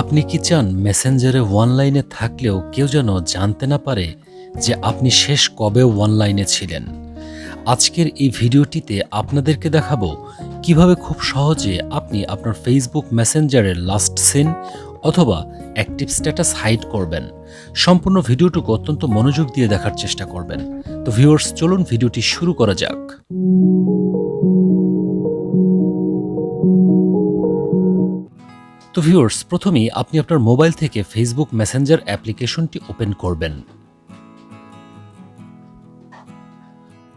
আপনি কি চান মেসেঞ্জারে অনলাইনে থাকলেও কেউ যেন জানতে না পারে যে আপনি শেষ কবে অনলাইনে ছিলেন? আজকের এই ভিডিওটিতে আপনাদেরকে দেখাবো কীভাবে খুব সহজে আপনি আপনার ফেসবুক মেসেঞ্জারের লাস্ট সিন অথবা অ্যাক্টিভ স্ট্যাটাস হাইড করবেন। সম্পূর্ণ ভিডিওটুকু অত্যন্ত মনোযোগ দিয়ে দেখার চেষ্টা করবেন। তো ভিউয়ার্স চলুন ভিডিওটি শুরু করা যাক। তো ভিউয়ার্স প্রথমেই আপনি আপনার মোবাইল থেকে ফেসবুক মেসেঞ্জার অ্যাপ্লিকেশনটি ওপেন করবেন।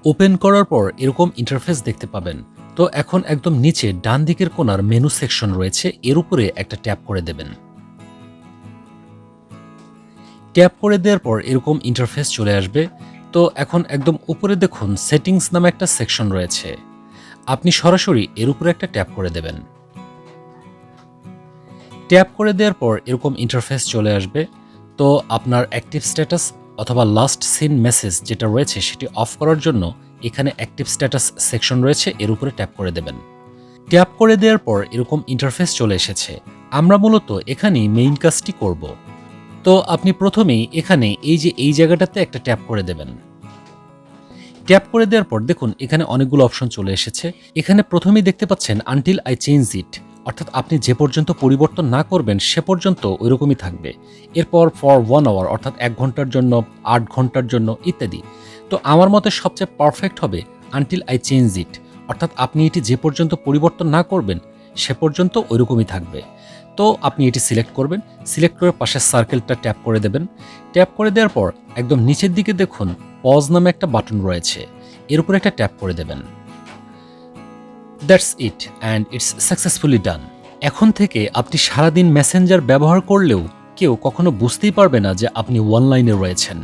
ওপেন করার পর এরকম ইন্টারফেস দেখতে পাবেন। তো এখন একদম নিচে ডান দিকের কোণার মেনু সেকশন রয়েছে, এর উপরে একটা ট্যাপ করে দেবেন। ট্যাপ করে দেওয়ার পর এরকম ইন্টারফেস চলে আসবে। তো এখন একদম উপরে দেখুন সেটিংস নামে একটা সেকশন রয়েছে। আপনি সরাসরি এর উপরে একটা ট্যাপ করে দেবেন। ট্যাপ করে দেওয়ার পর এরকম ইন্টারফেস চলে আসবে। তো আপনার অ্যাক্টিভ স্ট্যাটাস অথবা লাস্ট সিন মেসেজ যেটা রয়েছে সেটি অফ করার জন্য এখানে অ্যাক্টিভ স্ট্যাটাস সেকশন রয়েছে, এর উপরে ট্যাপ করে দেবেন। ট্যাপ করে দেওয়ার পর এরকম ইন্টারফেস চলে এসেছে। আমরা মূলত এখানেই মেইন কাজটি করব। তো আপনি প্রথমেই এখানে এই যে এই জায়গাটাতে একটা ট্যাপ করে দেবেন। ট্যাপ করে দেওয়ার পর দেখুন এখানে অনেকগুলো অপশন চলে এসেছে। এখানে প্রথমেই দেখতে পাচ্ছেন আনটিল আই চেঞ্জ ইট অর্থাৎ আপনি যে পর্যন্ত পরিবর্তন না করবেন, সে পর্যন্ত ওইরকমই থাকবে। এরপর ফর ওয়ান আওয়ার অর্থাৎ এক ঘণ্টার জন্য, আট ঘণ্টার জন্য ইত্যাদি। তো আমার মতে সবচেয়ে পারফেক্ট হবে আনটিল আই চেঞ্জ ইট অর্থাৎ আপনি এটি যে পর্যন্ত পরিবর্তন না করবেন, সে পর্যন্ত ওইরকমই থাকবে। তো আপনি এটি সিলেক্ট করবেন সিলেক্ট করে পাশের সার্কেলটা ট্যাপ করে দেবেন। ট্যাপ করে দেওয়ার পর একদম নিচের দিকে দেখুন পজ নামে একটা বাটন রয়েছে। এর উপরে একটা ট্যাপ করে দেবেন। That's it, and it's successfully done. এখন থেকে আপনি সারাদিন মেসেঞ্জার ব্যবহার করলেও কেউ কখনো বুঝতেই পারবে না যে আপনি অনলাইনে রয়েছেন।